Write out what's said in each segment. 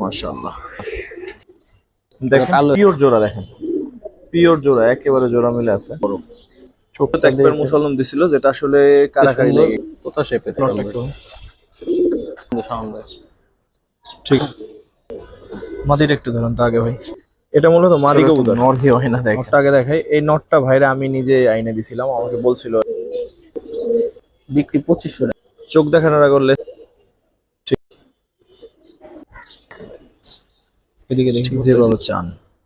মাশাআল্লাহ। দেখেন পিওর জোড়া দেখেন। পিওর জোড়া একেবারে জোড়া মিলে আছে। ছোট একবার মুসলমান দিছিল যেটা আসলে কারাকারি লেগে কোথা শেপে নটটা একটু। সাউন্ড ঠিক। মাদিটা একটু ধরুন তো আগে ভাই। এটা মূলত মাদি কবুতর নরহি হয় না দেখ। আগে দেখাই। এই নটটা ভাইরা আমি নিজে আইনে দিছিলাম। আমাকে বলছিল বিক্রি পঁচিশশো টাকা। চোখ দেখানোর আগে করলে ঠিক এদিকে দেখি। ঠিক যেভাবে চান।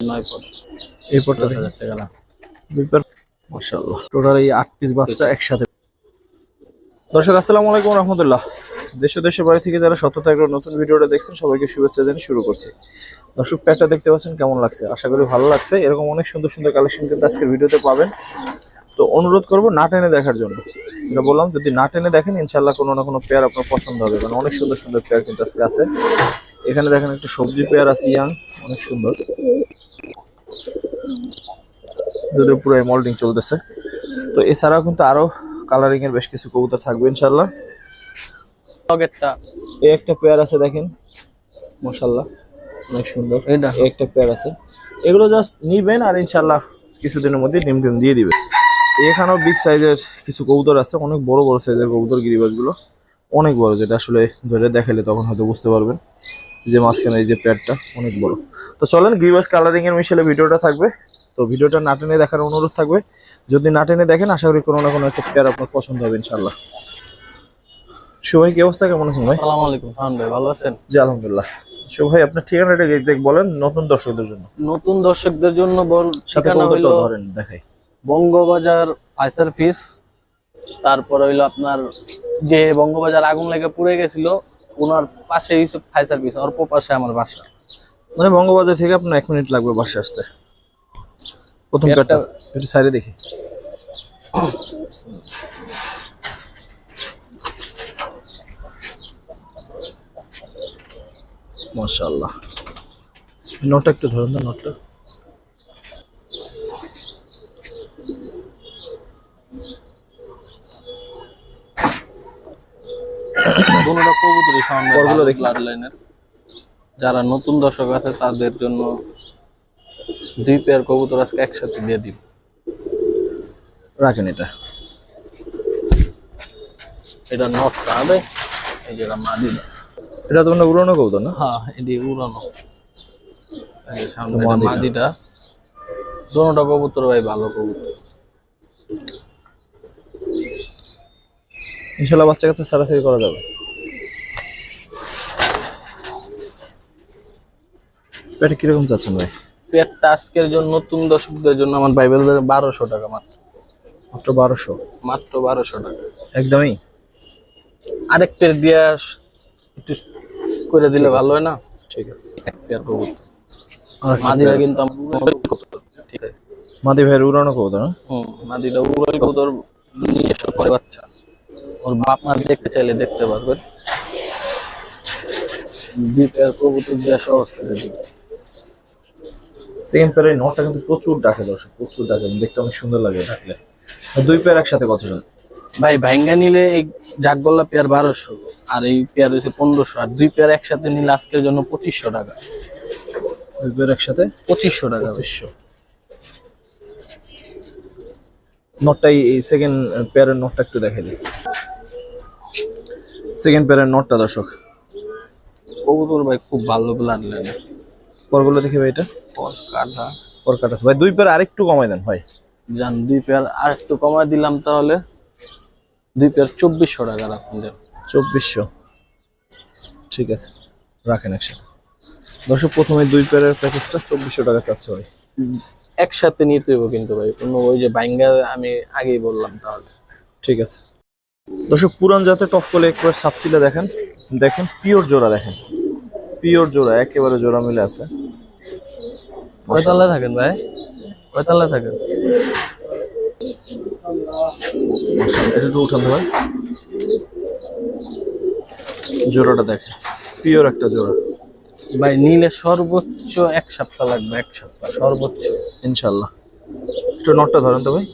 নয় এই দশ দেখেন হাজার টাকা লাভ দুইবার। মাশাআল্লাহ। টোটাল এই আট পিস বাচ্চা একসাথে। দর্শক আসসালামু আলাইকুম রহমতুল্লাহ। দেশ ও দেশের বাড়ি থেকে যারা সততা একটা নতুন ভিডিওটা দেখছেন সবাইকে শুভেচ্ছা জানিয়ে শুরু করছি। দর্শক প্যাকটা দেখতে পাচ্ছেন কেমন লাগছে? আশা করি ভালো লাগছে। এরকম অনেক সুন্দর সুন্দর কালেকশন কিন্তু আজকের ভিডিওতে পাবেন। তো অনুরোধ করব না টেনে দেখার জন্য। যেটা বললাম যদি না টেনে দেখেন ইনশাল্লাহ কোনো না কোনো পেয়ার আপনার পছন্দ হবে। কারণ অনেক সুন্দর সুন্দর পেয়ার কিন্তু আজকে আছে। এখানে দেখেন একটা সবজি পেয়ার আছে ইয়াং অনেক সুন্দর। দুটো পুরো মল্ডিং চলতেছে। তো এছাড়াও কিন্তু আরও কালারিং এর বেশ কিছু কবুতর থাকবে ইনশাল্লাহ এই একটা পেয়ার আছে দেখেন মশাল্লাহ অনেক সুন্দর। একটা পেয়ার আছে। এগুলো জাস্ট নিবেন আর ইনশাল্লাহ কিছুদিনের মধ্যে ডিম টিম দিয়ে দিবে এখানেও বিগ সাইজের কিছু কবুতর আছে অনেক বড় বড় সাইজের কবুতর গিরিবাজগুলো। অনেক বড় যেটা আসলে ধরে দেখালে তখন হয়তো বুঝতে পারবেন। যে মাঝখানে এই যে পেয়ারটা অনেক বড়। তো চলেন গিরিবাজ কালারিং এর মিশেলে ভিডিওটা থাকবে। তো ভিডিওটা নাটেনে দেখার অনুরোধ থাকবে। যদি নাটেনে দেখেন আশা করি কোনো না কোনো একটা পেয়ার আপনার পছন্দ হবে ইনশাল্লাহ সুভাই কি অবস্থা? কেমন আছেন ভাই? আলাইকুম ফাহান ভাই ভালো আছেন? জি আলহামদুলিল্লাহ। শুভ ভাই আপনার ঠিকানাটা এক্সাক্ট বলেন নতুন দর্শকদের জন্য? নতুন দর্শকদের জন্য বল সাথে ঠিকানা হইল ধরেন দেখাই। বঙ্গবাজার ফাইসার ফিস তারপর হইল আপনার যে বঙ্গবাজার আগুন লেগে পুড়ে গেছিল ওনার পাশে ইউসুফ ফাইসার ফিস অল্প পাশে আমার বাসা। মানে বঙ্গবাজার থেকে আপনার এক মিনিট লাগবে বাসে আসতে। প্রথম কাটটা একটু সাইডে দেখি। মাশাআল্লাহ। নোটটা একটু ধরুন না নোটটা। দুটোটা কবুতরই সামনে দেখি। ব্লাড লাইনের যারা নতুন দর্শক আছে তাদের জন্য দুই পেয়ার কবুতর আজকে একসাথে দিয়ে দিব। রাখেন এটা। এটা নটটা হবে এই যেটা মাদিনা এটা তো মানে উড়ানো কবুতর না? হ্যাঁ এটি উড়ানো সামনে। মাদিটা দোনোটা কবুতর ভাই ভালো কবুতর। ইনশাল্লাহ বাচ্চা কাছে সারাসারি করা যাবে। এটা কীরকম চাচ্ছেন ভাই? পেয়ারটা আজকের জন্য নতুন দর্শকদের জন্য আমার বাইবেল বারোশো টাকা মাত্র। মাত্র বারোশো? মাত্র বারোশো টাকা। একদমই? আরেক পেয়ার দিয়ে একটু করে দিলে ভালো হয় না? ঠিক আছে। এক পেয়ার কবুতর। মাদিরা কিন্তু মাদি ভাইয়ের উড়ানো কবুতর হুম কবুতর এসে বাচ্চা। ওর বাপ মা দেখতে চাইলে দেখতে পারবেন। দুই পেয়ার কবুতর দিয়ে সহজ করে দিবে। সেকেন্ড পেয়ারের নটটা কিন্তু প্রচুর ডাকে দর্শক প্রচুর ডাকে দেখতে অনেক সুন্দর লাগে ডাকলে দুই পেয়ার একসাথে কত জন? ভাই ভাইঙ্গা নিলে এই জাগগোল্লা পেয়ার বারোশো আর এই পেয়ার হচ্ছে পনেরোশো আর দুই পেয়ার একসাথে নিলে আজকের জন্য পঁচিশশো টাকা। দুই পেয়ার একসাথে? পঁচিশশো টাকা। পঁচিশশো। নটটাই এই সেকেন্ড পেয়ারের নটটা একটু দেখে দিই। সেকেন্ড পেয়ারের নটটা দর্শক। কবুতর ভাই খুব ভালো ব্লাড লাইন পরগুলো দেখি ভাই এটা। কাটা পর কাটা ভাই দুই পেয়ার আরেকটু কমাই দেন ভাই। যান দুই পেয়ার আর একটু কমায় দিলাম তাহলে। দুই পেয়ার চব্বিশশো টাকা রাখুন দেন। চব্বিশশো। ঠিক আছে রাখেন একসাথে। দর্শক প্রথমে দুই পেয়ারের প্যাকেজটা চব্বিশশো টাকা চাচ্ছে ভাই। একসাথে নিতে হইব কিন্তু ভাই কোনো ওই যে ভাইঙ্গা আমি আগেই বললাম তাহলে। ঠিক আছে। দর্শক পুরান জাতের টপ করে একবার সাপচিলা দেখেন। দেখেন পিওর জোড়া দেখেন। পিওর জোড়া একেবারে জোড়া মিলে আছে। কয়তলায় থাকেন ভাই? কয়তলায় থাকেন? এটা একটু উঠান ভাই। জোড়াটা দেখে পিওর একটা জোড়া। ভাই নিলে সর্বোচ্চ এক সপ্তাহ লাগবে এক সপ্তাহ সর্বোচ্চ। ইনশাল্লাহ একটু নটটা ধরেন তো ভাই।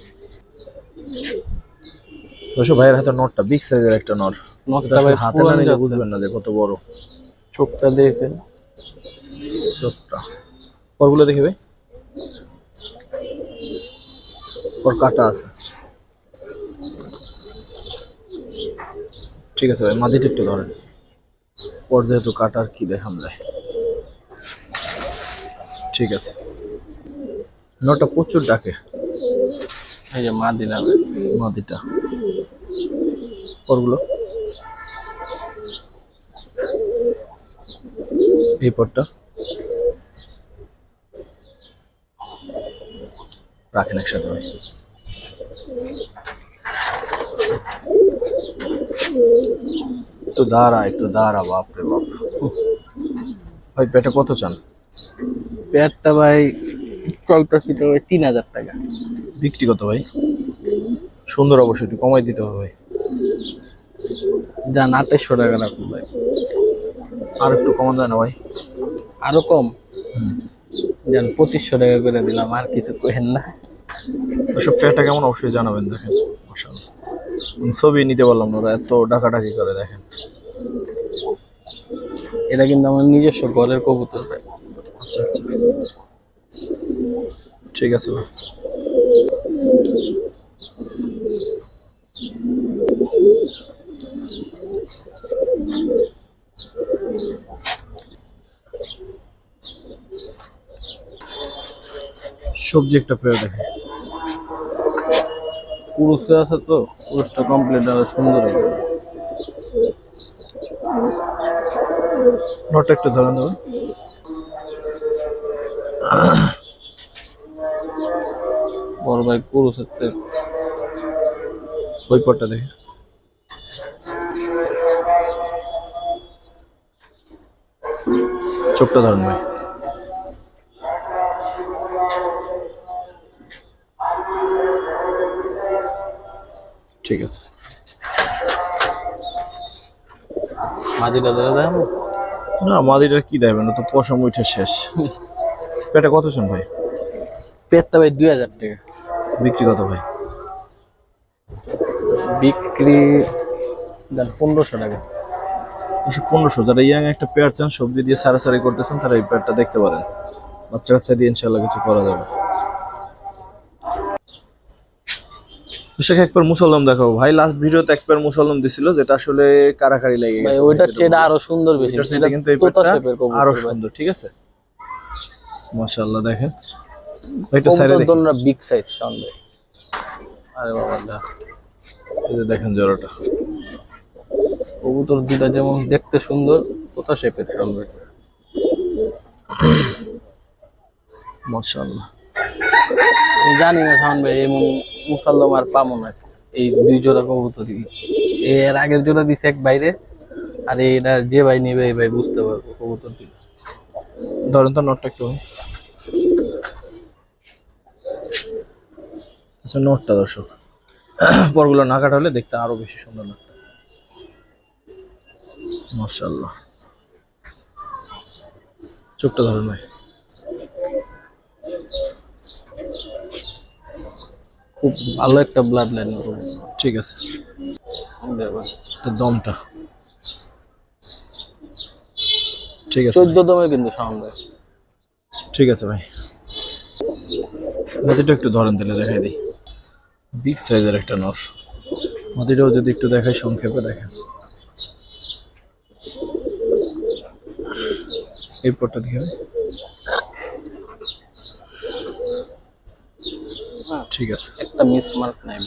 দর্শক ভাইয়ের হাতে নটটা বিগ সাইজের একটা নট। নটটা ভাই হাতে না নিলে বুঝবেন না যে কত বড়। চোখটা দেখেন চোখটা। পরগুলো দেখে ভাই ওর কাটা আছে। ঠিক আছে ভাই মাদিটা একটু ধরেন। ওর যেহেতু কাটার কি দেখাম যায়। ঠিক আছে। নটা প্রচুর ডাকে। এই যে মা দিলাম মাদিটা। পরগুলো। এই পরটা রাখেন একসাথে। ভাই একটু দাঁড়া একটু দাঁড়া বাপরে বাপ। ভাই পেটে কত চান? পেটটা ভাই চলতেছি তো তিন হাজার টাকা। বিক্রি কত ভাই? সুন্দর অবশ্যই একটু কমাই দিতে হবে ভাই। যান আঠাইশশো টাকা রাখুন ভাই। আর একটু কমান যায় না ভাই। আরও কম। যান পঁচিশশো টাকা করে দিলাম আর কিছু কহেন না। ওসব পেয়ারটা কেমন অবশ্যই জানাবেন দেখেন। ছবি নিতে পারলাম না ওরা এত ডাকাডাকি করে দেখেন। এটা কিন্তু আমার নিজস্ব ঘরের কবুতর ভাই। আচ্ছা আচ্ছা। ঠিক আছে ভাই। সবজি একটা পেয়ে দেখেন পুরুষে আছে তো পুরুষটা কমপ্লিট আর সুন্দর হবে। নটটা একটু ধরেন দেবেন বড় ভাই পুরুষের ওই পরটা দেখে। চোখটা ধরুন ভাই। ঠিক আছে। মাঝিটা ধরে দেয় না? মাদিটা কি দেবেন তো পশম উঠে শেষ। পেটে কত জন ভাই? পেয়ারটা ভাই দুই হাজার টাকা। বিক্রি কত ভাই? বিক্রি পনেরোশো টাকা। দুশো পনেরোশো। যারা ইয়াং একটা পেয়ার চান সবজি দিয়ে সারাসারি করতেছেন তারা এই পেয়ারটা দেখতে পারেন। বাচ্চা কাচ্চা দিয়ে ইনশাল্লাহ কিছু করা যাবে। একবার মুসলমান দেখাবো। ভাই লাস্ট ভিডিওতে একবার মুসলমান দিছিল যেটা আসলে কারাকারি লেগে গেছে। ওইটার চেয়ে আরও সুন্দর বেশি। সেটা কিন্তু এই আরও। সুন্দর ঠিক আছে? মাশাআল্লাহ দেখেন। একটা সাইডে দেখেন। দোলনা বিগ সাইজ শান আরে বাবা দেখেন জোড়াটা। কবুতর দুটা যেমন দেখতে সুন্দর তোতা শেপের শান ভাই জানি না শান ভাই, এমন মুসাল্লাম আর পাবো না। এই দুই জোড়া কবুতরই। এর আগের জোড়া দিছে এক বাইরে আর এটা যে ভাই নিবে, এই ভাই বুঝতে পারব কবুতর দুটো ধরেন তো নোটটা একটু। আচ্ছা নোটটা দর্শক, পরগুলো না কাটা হলে দেখতে আরও বেশি সুন্দর লাগতো। মাশাআল্লাহ। চোখটা ধরেন ভাই। খুব ভালো একটা ব্লাড লাইন ঠিক আছে। দমটা। ঠিক আছে চোদ্দ দমে কিন্তু ভাই ঠিক আছে ভাই। মাটিটা একটু ধরেন তাহলে দেখাই দিই। বিগ সাইজের একটা নর। মাটিটাও যদি একটু দেখাই সংক্ষেপে দেখেন এই পটটা দেখে ঠিক আছে। একটা মিস মার্ক নাই।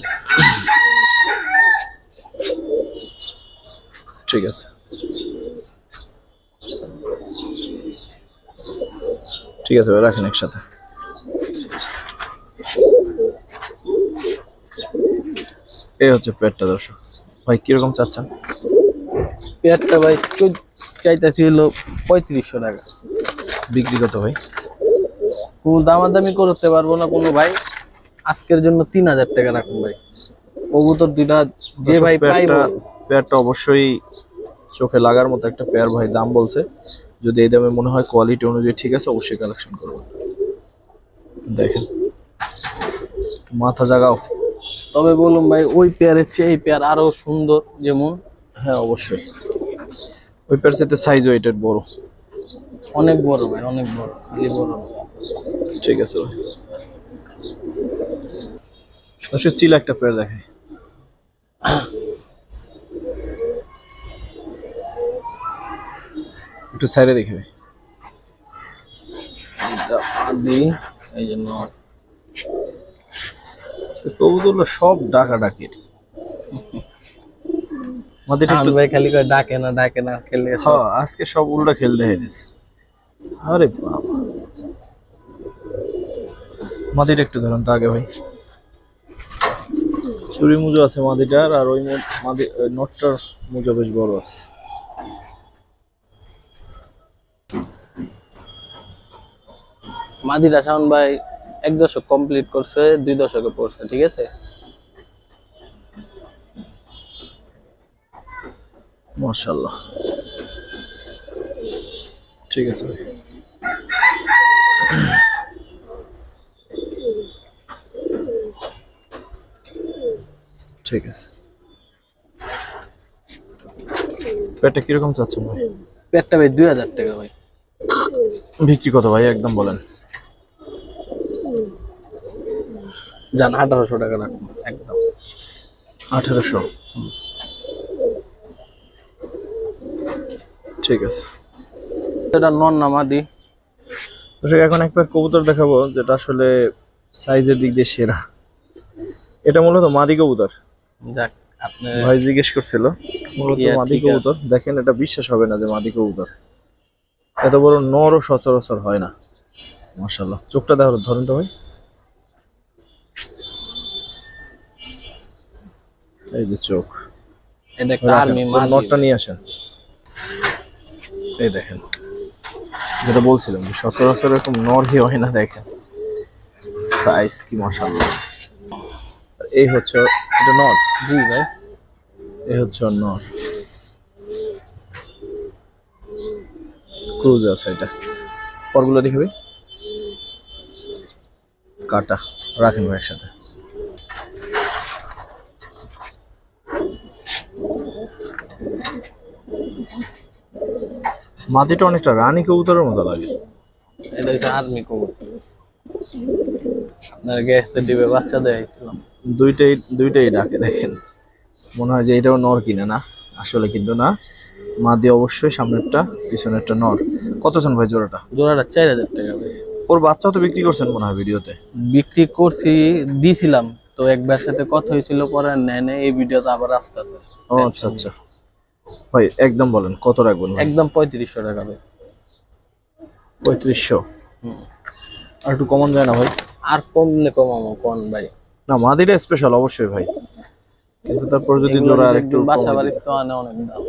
ঠিক আছে। ঠিক আছে ভাই রাখেন একসাথে। এই হচ্ছে পেটটা দর্শক। ভাই কীরকম চাচ্ছেন? পেটটা ভাই চোদ্দ চাইতেছি হলো পঁয়ত্রিশশো টাকা। বিক্রি কত ভাই? কোনো দামাদামি করতে পারব না কোনো ভাই। আজকের জন্য তিন হাজার টাকা রাখুন ভাই। কবুতর দুইটা যে ভাই পাইবো। পেয়ারটা পেয়ারটা অবশ্যই চোখে লাগার মতো একটা পেয়ার ভাই দাম বলছে। যদি এই দামে মনে হয় কোয়ালিটি অনুযায়ী ঠিক আছে অবশ্যই কালেকশন করব। দেখেন। মাথা জাগাও। তবে বলুন ভাই ওই পেয়ারের চেয়ে এই পেয়ার আরও সুন্দর যেমন। হ্যাঁ অবশ্যই। ওই পেয়ার সাথে সাইজ ওইটার বড়। অনেক বড় ভাই অনেক বড় খালি বড়। ঠিক আছে ভাই। দর্শক চিল একটা পেয়ার দেখে একটু সাইডে দেখে এই জন্য কবুতরগুলো সব ডাকা ডাকির আমাদের একটু ভাই খালি করে ডাকে না ডাকে না খেলে সব হ্যাঁ আজকে সব উল্টা খেলতে হেরেছে আরে বাবা। মাদিটা একটু ধরুন তো আগে ভাই। চুরি মুজো আছে মাদিটার আর ওই মাদি নটটার মুজো বেশ বড় আছে। মাদিরা শাওন ভাই এক দশক কমপ্লিট করছে দুই দশকে পড়ছে ঠিক আছে? মাশাল্লাহ ঠিক আছে ভাই। ঠিক আছে। পেটটা কীরকম চাচ্ছেন ভাই? পেটটা ভাই দুই হাজার টাকা ভাই। বিক্রি কত ভাই? একদম বলেন। জান আঠারোশো টাকা রাখুন একদম। আঠারোশো। ঠিক আছে। এটা নন না মাদি দর্শক এখন একবার কবুতর দেখাবো যেটা আসলে সাইজের দিক দিয়ে সেরা। এটা মূলত মাদি কবুতর। যাক আপনি ভাই জিজ্ঞেস করছিল মূলত মাদি কবুতর। দেখেন এটা বিশ্বাস হবে না যে মাদি কবুতর। এত বড় নর ও সচরাচর হয় না। মাশাল্লাহ চোখটা দেখো ধরেন তো ভাই। এই যে চোখ। এটা নটটা নিয়ে আসেন। এই দেখেন। যেটা বলছিলাম যে সচরাচর এরকম নরহি হয় না, দেখেন। সাইজ কি মাশাল্লাহ আর এই হচ্ছে, এটা নর? জি ভাই। এই হচ্ছে নর। ক্রুজ আছে এটা। পরগুলো দেখবে কাটা। রাখেন ভাই একসাথে মাটিটা অনেকটা রানী কবুতরের মতো লাগে। এটা হচ্ছে আর্মি কবুতর। আপনার গ্যাসে ডিবে বাচ্চা দেয়াইছিলাম দুইটাই দুইটাই ডাকে দেখেন। মনে হয় যে এটাও নর কিনা না? আসলে কিন্তু না। মাদি অবশ্যই সামনেরটা পিছনেরটা নর। কতজন ভাই জোড়াটা? জোড়াটা চার হাজার টাকা ভাই। ওর বাচ্চাও তো বিক্রি করছেন মনে হয় ভিডিওতে? বিক্রি করছি দিছিলাম। তো একবার সাথে কথা হয়েছিল পরে নেয় নেই। এই ভিডিওতে আবার আসতে আসতে। ও আচ্ছা আচ্ছা। ভাই একদম বলেন কত রাখবেন একদম পঁয়ত্রিশশো টাকা ভাই। পঁয়ত্রিশশো? হুম। আর একটু কমন যায় না ভাই? আর কমলে কমাবো কোন ভাই। না মাদিটা স্পেশাল অবশ্যই ভাই। কিন্তু তারপর যদি জোড়া আর একটু বাসা দিতেন। তো আনে অনেক দাম।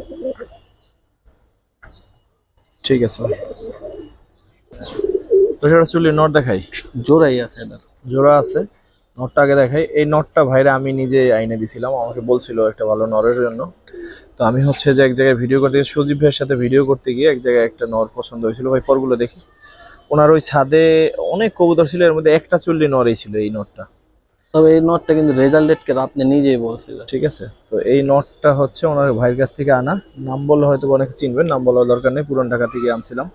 ঠিক আছে তো সেটা চুলি নট দেখাই? জোড়াই আছে এটা। জোড়া আছে। নটটা আগে দেখাই। এই নটটা ভাইরা আমি নিজে আইনে দিছিলাম। আমাকে বলছিল একটা ভালো নরের জন্য। তো আমি হচ্ছে যে এক জায়গায় ভিডিও করতে গিয়ে সুদীপ ভাইয়ের সাথে ভিডিও করতে গিয়ে এক জায়গায় একটা নর পছন্দ হয়েছিল ভাই পরগুলো দেখি। ওনার ওই ছাদে অনেক কবুতর ছিল এর মধ্যে একটা চুল্লি নরই ছিল এই নটটা তবে এই নটটা কিন্তু রেজাল্ট ডেট কেন আপনি নিজেই বলছিলেন। ঠিক আছে তো এই নটটা হচ্ছে ওনার ভাইয়ের কাছ থেকে আনা। নাম বললে হয়তো অনেকে চিনবেন নাম বলার দরকার নেই পুরান ঢাকা থেকে আনছিলাম।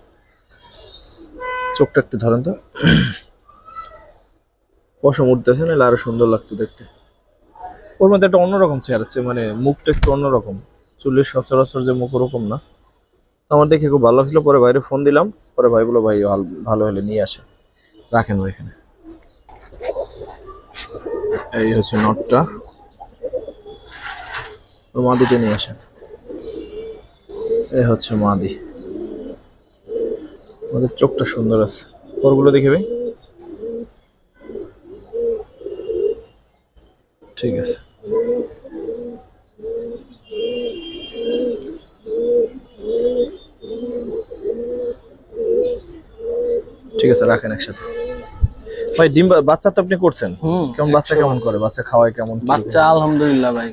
চোখটা একটু ধরেন তো। পশম উঠতেছে না আরও সুন্দর লাগতো দেখতে। ওর মধ্যে একটা অন্যরকম চেহারা আছে মানে মুখটা একটু অন্যরকম। চুলের সচরাচর যে মুখ ওরকম না। আমার দেখে খুব ভালো লাগছিল। পরে বাইরে ফোন দিলাম। পরে ভাই বলো ভাই, ভালো- হলে নিয়ে আসে। রাখেন ভাই এখানে এই হচ্ছে নটটা। ও মাদিটা নিয়ে আসেন। এই হচ্ছে মাদি। আমাদের চোখটা সুন্দর আছে। পরগুলো দেখে ভাই। ঠিক আছে। ঠিক আছে রাখেন একসাথে। ভাই ডিম বাচ্চা তো আপনি করছেন? কেমন বাচ্চা কেমন করে? বাচ্চা খাওয়ায় কেমন বাচ্চা আলহামদুলিল্লাহ ভাই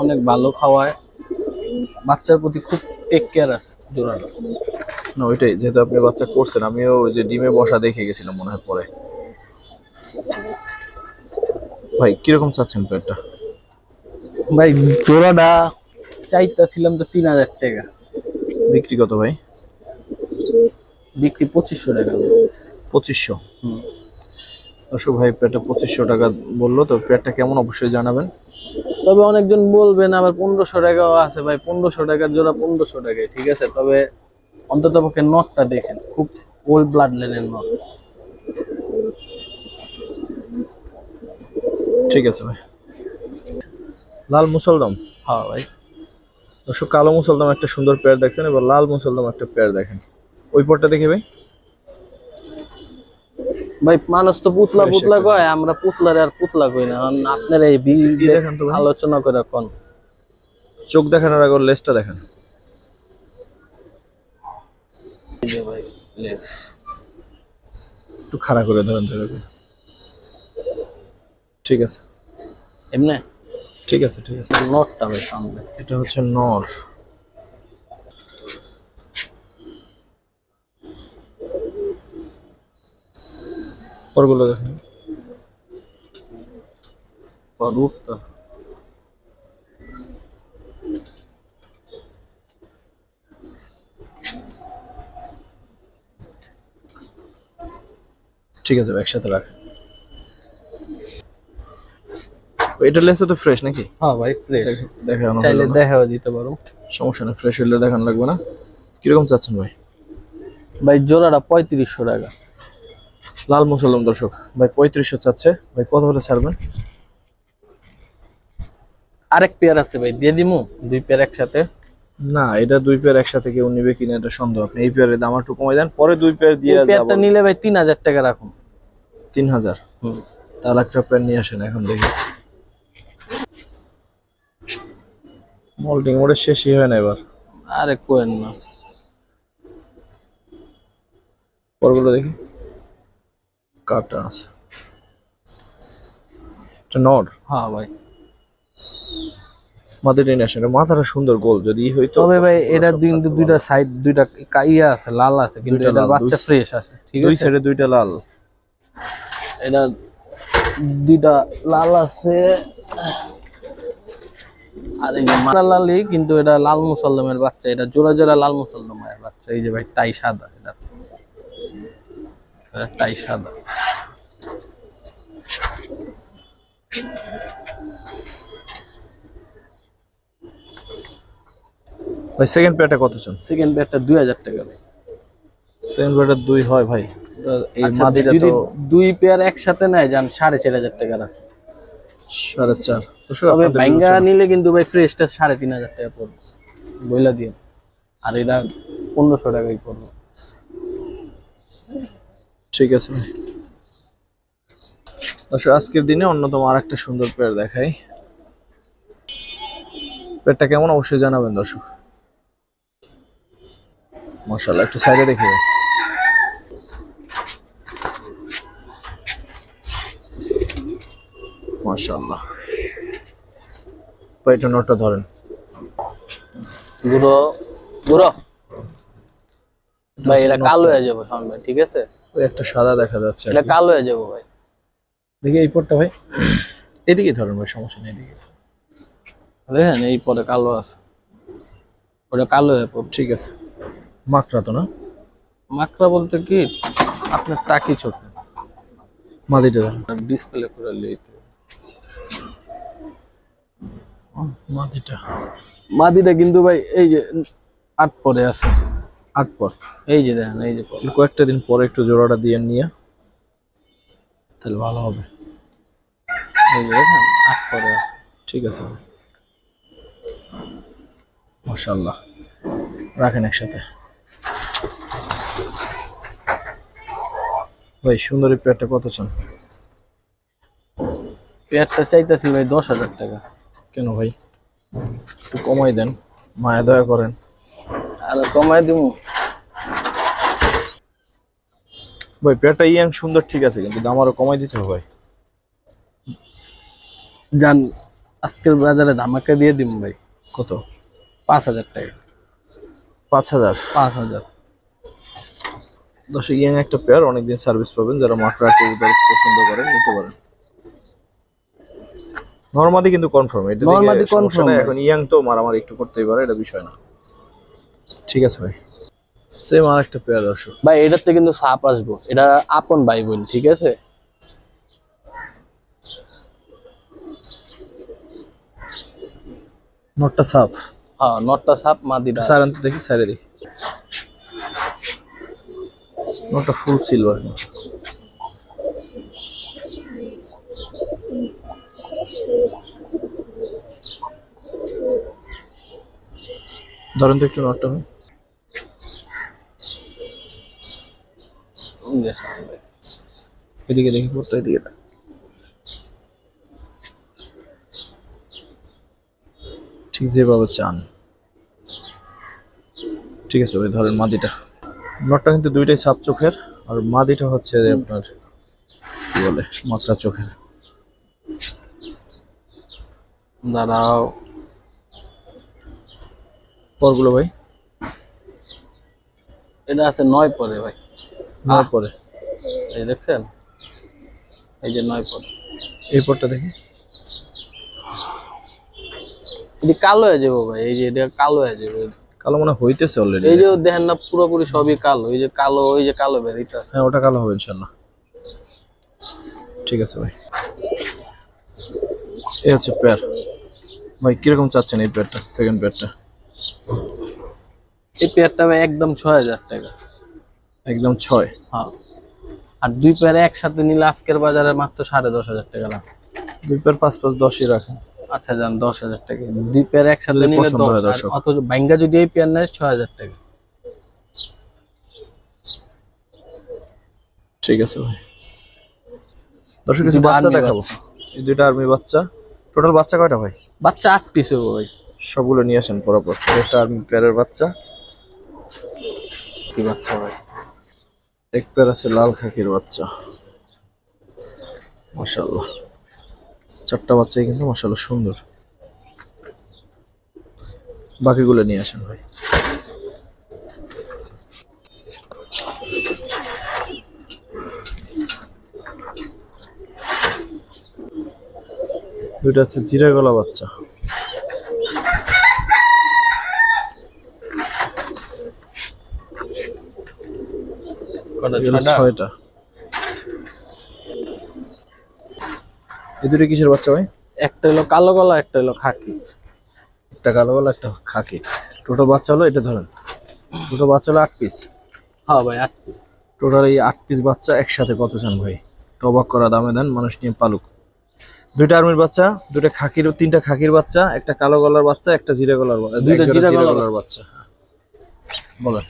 অনেক ভালো খাওয়ায়। বাচ্চার প্রতি খুব টেক কেয়ার আছে জোড়াটা না ওইটাই যেহেতু আপনি বাচ্চা করছেন আমিও ওই যে ডিমে বসা দেখে গেছিলাম মনে হয় পরে। ভাই কীরকম চাচ্ছেন পেটটা? ভাই জোড়াটা চাইতেছিলাম তো তিন হাজার টাকা। বিক্রি কত ভাই? বিক্রি পঁচিশশো টাকা। পঁচিশশো। হুম। অশোক ভাই পেয়ারটা পঁচিশশো টাকা বলল তো পেয়ারটা কেমন অবশ্যই জানাবেন। তবে অনেকজন বলবেন আবার পনেরোশো টাকাও আছে ভাই পনেরোশো টাকার জোড়া পনেরোশো টাকায় ঠিক আছে? তবে অন্তত পক্ষে নটটা দেখেন খুব ওল্ড ব্লাড লাইনের নট। ঠিক আছে ভাই। লাল মুসলদম। হ্যাঁ ভাই। দর্শক কালো মুসলদম একটা সুন্দর পেয়ার দেখছেন এবার লাল মুসলদম একটা পেয়ার দেখেন। ওই পরটা দেখে ভাই। ভাই মানুষ তো পুতলা পুতলা কয় আমরা পুতলার আর পুতলা কই না। আপনারা এই বিল কি দেখান তো আলোচনা করে কোন? চোখ দেখানোর আগে ওর লেজটা দেখেন। ভাই লেস। একটু খাড়া করে ধরেন ধরে। ঠিক আছে। এমনি? ঠিক আছে ঠিক আছে। নটটা ভাই সামনে। এটা হচ্ছে নর। পরগুলো দেখেন। রূপটা ঠিক আছে একসাথে রাখেন। এটা লেসও তো ফ্রেশ নাকি? হ্যাঁ ভাই ফ্রেশ দেখানো চাইলে দেখাও দিতে পারো। সমস্যা নেই ফ্রেশ হলে দেখানো লাগবে না। কীরকম চাচ্ছেন ভাই? ভাই জোড়াটা পঁয়ত্রিশশো টাকা। লাল মুসলম দর্শক ভাই পঁয়ত্রিশশো চাচ্ছে। ভাই কত হলে ছাড়বেন? আরেক পেয়ার আছে ভাই দিয়ে দিমু? দুই পেয়ার একসাথে। না এটা দুই পেয়ার একসাথে কেউ নিবে কিনা এটা সন্দেহ। আপনি এই পেয়ারের দাম একটু কমাই দেন পরে দুই পেয়ার দিয়ে পেয়ারটা নিলে ভাই তিন হাজার টাকা রাখুন। তিন হাজার? হুম। তাহলে একটা পেয়ার নিয়ে আসেন এখন দেখি। মল্টিং ওটা শেষই হয় না এবার। আরে কোয়েন না। পরগুলো দেখি। কাটা আছে। এটা নর। হ্যাঁ ভাই। মাথাটা নিয়ে আসেন মাথাটা সুন্দর গোল যদি হইতো তবে ভাই এটা কিন্তু দুইটা সাইড দুইটা কা- ইয়া আছে লাল আছে কিন্তু এটা বাচ্চা ফ্রেশ আছে ঠিক দুই আছে? সাইডে দুইটা লাল। এটা দুইটা লাল আছে। আর এই মারা লালই কিন্তু এটা লাল মুসলদমের বাচ্চা এটা জোড়া জোড়া লাল মুসলদমের বাচ্চা এই যে ভাই টাই সাদা এটা। টাই সাদা। ভাই সেকেন্ড পেয়ারটা কত চান? সেকেন্ড দুই হাজার টাকা ভাই। সেকেন্ড পেয়ারটা দুই হয় ভাই। এই আচ্ছা, মাদিটা তো দুই পেয়ার একসাথে নেয় যান সাড়ে চার হাজার টাকা রাখে। সাড়ে চার। দর্শক, তবে আপনাদের ব্যাঙ্গা নিলে কিন্তু ভাই ফ্রেশটা সাড়ে তিন হাজার টাকা পড়বে। বইলা দিয়ে আর এটা পনেরোশো টাকাই পড়বে। ঠিক আছে। আজকের দিনে অন্যতম আর একটা সুন্দর পেয়ার দেখাই। পেয়ারটা কেমন অবশ্যই জানাবেন দর্শক। মাশাআল্লাহ, একটু সাইডে ভাই নোটটা ধরেন। গুঁড়ো ভাই, এটা কালো হয়ে যাব ভাই ঠিক আছে? একটা সাদা দেখা যাচ্ছে এটা। কালো হয়ে যাব ভাই। দেখি এই পটটা ভাই। এদিকে ধরুন ভাই সমস্যা নেই এদিকে। দেখেন এই পরে কালো আছে। ওটা কালো হয়ে পড়বে। ঠিক আছে। মাকড়া তো না? মাকড়া বলতে কি আপনার টাকি ছোট। মাদিটা ধরেন। ডিসপ্লে করে লিতে মাদিটা মাদিটা কিন্তু ভাই এই যে আট পরে আছে। আট পর এই যে দেখেন এই যে কয়েকটা দিন পরে একটু জোড়াটা দিয়ে নিয়ে তাহলে ভালো হবে। এই যে দেখেন আট পরে আছে। ঠিক আছে মাশাল্লাহ রাখেন একসাথে। ভাই সুন্দরী পেয়ারটা কত চান? পেয়ারটা চাইতেছি ভাই দশ হাজার টাকা। কেন ভাই? একটু কমাই দেন মায়া দয়া করেন। আর কমাই দিব ভাই পেয়ারটা ইয়াং সুন্দর ঠিক আছে কিন্তু দাম আরও কমাই দিতে হবে ভাই। জান আজকের বাজারে ধামাকা দিয়ে দিব ভাই। কত? পাঁচ হাজার টাকা। পাঁচ হাজার? পাঁচ হাজার। দশ ইয়াং একটা পেয়ার অনেকদিন সার্ভিস পাবেন যারা মাকড়া কবুতর পছন্দ করেন নিতে পারেন। নর্মাদি কিন্তু কনফার্ম এটা নাই। ভাই। এখন ইয়াং তো মারামারি একটু করতেই পারে এটা বিষয় না। ঠিক আছে ভাই। সেম আর একটা পেয়ার দর্শক। ভাই এটাতে কিন্তু সাপ আসব। এটা আপন ভাই বোন ঠিক আছে? নটটা সাপ। হ্যাঁ নটটা সাপ মাদিটা স্যার আনতে দেখি স্যারে দেখি। নটটা ফুল সিলভার ধরেন তো একটু নটটা এদিকে দেখি কোথায় এদিকে। ঠিক যেভাবে চান। ঠিক আছে ভাই, ধরেন মাদিটা। নটটা কিন্তু দুইটাই সাপ চোখের, আর মাদিটা হচ্ছে আপনার কি বলে, মাত্রা চোখের। দাঁড়াও। পরগুলো ভাই? এটা আছে নয় পরে ভাই। নয় পরে। এই দেখছেন? এই যে নয় পর। এই পরটা দেখি। এটি কালো হয়ে যাব ভাই এই যে এটা কালো হয়ে যাবে। কালো মনে হইতেছে অলরেডি এই যে দেখেন না পুরোপুরি সবই কালো এই যে কালো ওই যে কালো বেরিতে আছে। হ্যাঁ ওটা কালো হবে ইনশাল্লাহ ঠিক আছে ভাই। এই হচ্ছে পেয়ার ভাই কীরকম চাচ্ছেন এই পেয়ারটা সেকেন্ড পেয়ারটা এই পেয়ারটা ভাই একদম ছয় হাজার টাকা। একদম ছয়। হ্যাঁ। আর দুই পেয়ারে একসাথে নিলে আজকের বাজারে মাত্র সাড়ে দশ হাজার টাকা লাভ দুই পেয়ার পাঁচ পাঁচ দশই রাখেন। আচ্ছা যান দশ হাজার টাকা। দুই পেয়ার একসাথে নিলে দশ। অথচ ব্যাঙ্গা যদি এই পেয়ার নেয় ছয় হাজার টাকা। ঠিক আছে ভাই। দর্শক কিছু বাচ্চা দেখাবো। এই দুইটা আর্মি বাচ্চা। টোটাল বাচ্চা কয়টা ভাই? বাচ্চা আট পিস হবে ভাই। সবগুলো নিয়ে আসেন পরাপর একটা আর্মি পেয়ারের বাচ্চা। কি বাচ্চা ভাই? এক প্যার আছে লাল খাকির বাচ্চা। মাশাল্লাহ চারটা বাচ্চাই কিন্তু মাশাল্লাহ সুন্দর। বাকিগুলো নিয়ে আসেন ভাই। দুইটা হচ্ছে জিরা গলা বাচ্চা। ছয়টা। এই দুটো কিসের বাচ্চা ভাই? একটা হলো কালো গলা একটা হলো খাকি। একটা কালো গলা একটা খাকি। টোটাল বাচ্চা হলো এটা ধরেন। টোটাল বাচ্চা হলো আট পিস হ্যাঁ ভাই আট পিস টোটাল এই আট পিস বাচ্চা একসাথে কত চান ভাই? টবাক করা দামে দেন মানুষ নিয়ে পালুক। দুইটা আর্মির বাচ্চা দুইটা খাকির তিনটা খাকির বাচ্চা একটা কালো গলার বাচ্চা একটা জিরে গলার দুইটা জিরা গলার বাচ্চা। বলেন।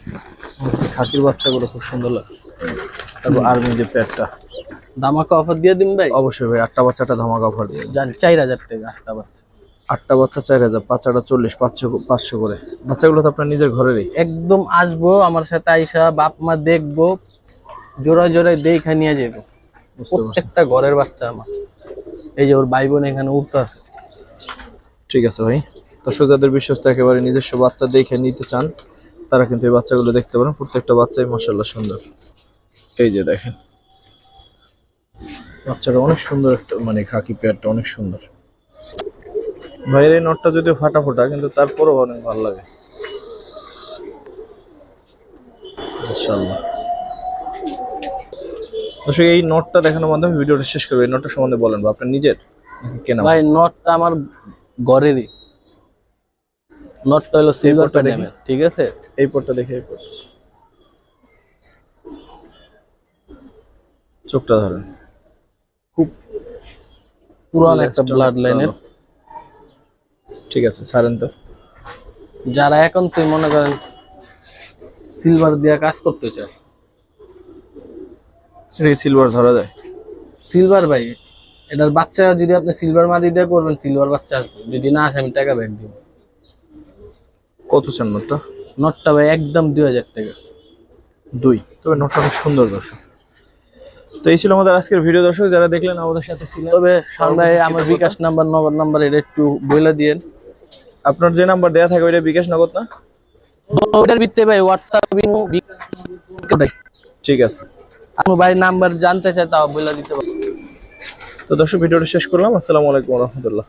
খাকির বাচ্চাগুলো খুব সুন্দর লাগছে। তারপর আর্মি যে প্যাডটা দামাকা অফার দিয়ে দিন ভাই? অবশ্যই ভাই আটটা বাচ্চাটা ধামাকা অফার দিয়ে। জান চার হাজার টাকা আটটা বাচ্চা। আটটা বাচ্চা চার হাজার পাঁচটা চল্লিশ পাঁচশো পাঁচশো করে। বাচ্চাগুলো তো আপনার নিজের ঘরেরই। একদম আসব আমার সাথে আইসা বাপ মা দেখব জোড়া জোড়ায় দেখা নিয়ে যাব। প্রত্যেকটা ঘরের বাচ্চা আমার। এই যে ওর ভাই বোন এখানে উঠতে ঠিক আছে ভাই। দর্শক যাদের বিশ্বস্ত একেবারে নিজস্ব বাচ্চা দেখে নিতে চান তারা কিন্তু এই বাচ্চাগুলো দেখতে পারেন। প্রত্যেকটা বাচ্চাই মাসাল্লাহ সুন্দর। এই যে দেখেন। বাচ্চাটা অনেক সুন্দর একটা মানে খাকি পেয়ারটা অনেক সুন্দর। ভাইয়ের এই নটটা যদিও ফাটা ফোটা কিন্তু তারপরেও অনেক ভালো লাগে। দর্শক, এই নটটা দেখানোর মাধ্যমে ভিডিওটা শেষ করবে। এই নটটা সম্বন্ধে বলেন বা আপনার নিজের কেনা? ভাই, নটটা আমার ঘরেরই। নটটা হলো সিলভার পটটা প্যানেল ঠিক আছে? এই পটটা দেখে এই পট চোখটা ধরেন। খুব পুরান একটা ব্লাড লাইনের ঠিক আছে ছাড়েন তো। যারা এখন তুই মনে করেন সিলভার দিয়ে কাজ করতে চায়। এটা সিলভার ধরা যায়। সিলভার ভাই এটার বাচ্চা যদি আপনি সিলভার মাদি দিয়ে করবেন সিলভার বাচ্চা আসবে। যদি না আসে আমি টাকা ব্যাক দিব। কত চান নোটটা? নটটা ভাই একদম দুই হাজার টাকা। দুই। তবে নোটটা খুব সুন্দর দর্শক। তো এই ছিল আমাদের আজকের ভিডিও দর্শক যারা দেখলেন আমাদের সাথে ছিলেন। তবে সন্ধ্যায় আমার বিকাশ নাম্বার নগদ নাম্বার এটা একটু বইলা দিয়েন। আপনার যে নাম্বার দেয়া থাকবে এটা বিকাশ নগদ না? ওটার ভিত্তিতে ভাই হোয়াটসঅ্যাপ ঠিক আছে। আমার ভাই নাম্বার জানতে চাই তাও বইলা দিতে পারব তো দর্শক ভিডিওটা শেষ করলাম। আসসালামু আলাইকুম রহমতুল্লাহ।